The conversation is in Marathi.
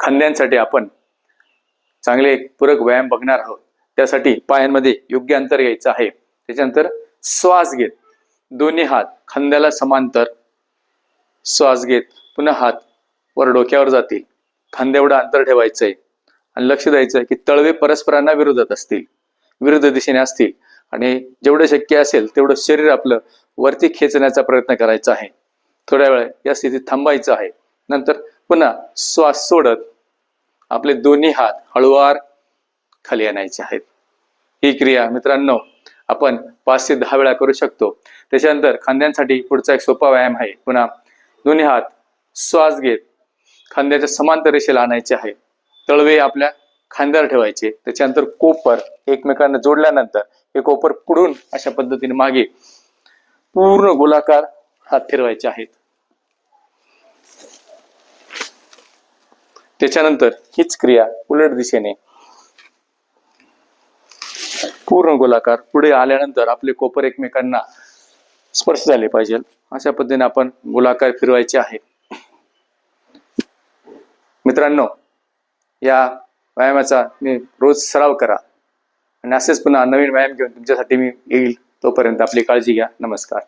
खांद्यांसाठी आपण चांगले एक पूरक व्यायाम बघणार आहोत. त्यासाठी पायांमध्ये योग्य अंतर घ्यायचं आहे. त्याच्यानंतर श्वास घेत. दोन्ही हात खांद्याला समांतर. श्वास घेत. पुन्हा हात वर डोक्यावर जातील. खांद्याएवढं अंतर ठेवायचं आहे आणि लक्ष द्यायचं आहे की तळवे परस्परांना विरोधात असतील. विरुद्ध दिशेने असतील. आणि जेवढं शक्य असेल तेवढं शरीर आपलं वरती खेचण्याचा प्रयत्न करायचा आहे. थोड्या वेळ या स्थितीत थांबायचं आहे. नंतर पुन्हा श्वास सोडत आपले दोन्ही हात हळुवार खाली आणायचे आहेत. ही क्रिया मित्रांनो आपण पाच ते दहा वेळा करू शकतो. त्याच्यानंतर खांद्यांसाठी पुढचा एक सोपा व्यायाम आहे. पुन्हा दोन्ही हात श्वास घेत खांद्याच्या समांतर रेषेला आणायचे आहे तळवे आपल्या खांद्यावर ठेवायचे. त्याच्यानंतर कोपर एकमेकांना जोडल्यानंतर हे कोपर पुढून अशा पद्धतीने मागे पूर्ण गोलाकार हात फिरवायचे आहेत. त्याच्यानंतर हीच क्रिया उलट दिशेने. पूर्ण गोलाकार. पुढे आल्यानंतर आपले कोपर एकमेकांना स्पर्श झाले पाहिजे. अशा पद्धतीने आपण गोलाकार फिरवायचे आहे. मित्रांनो या व्यायामाचा मी रोज सराव करा आणि असेच पुन्हा नवीन व्यायाम घेऊन तुमच्यासाठी मी येईल. तोपर्यंत आपली काळजी घ्या. नमस्कार.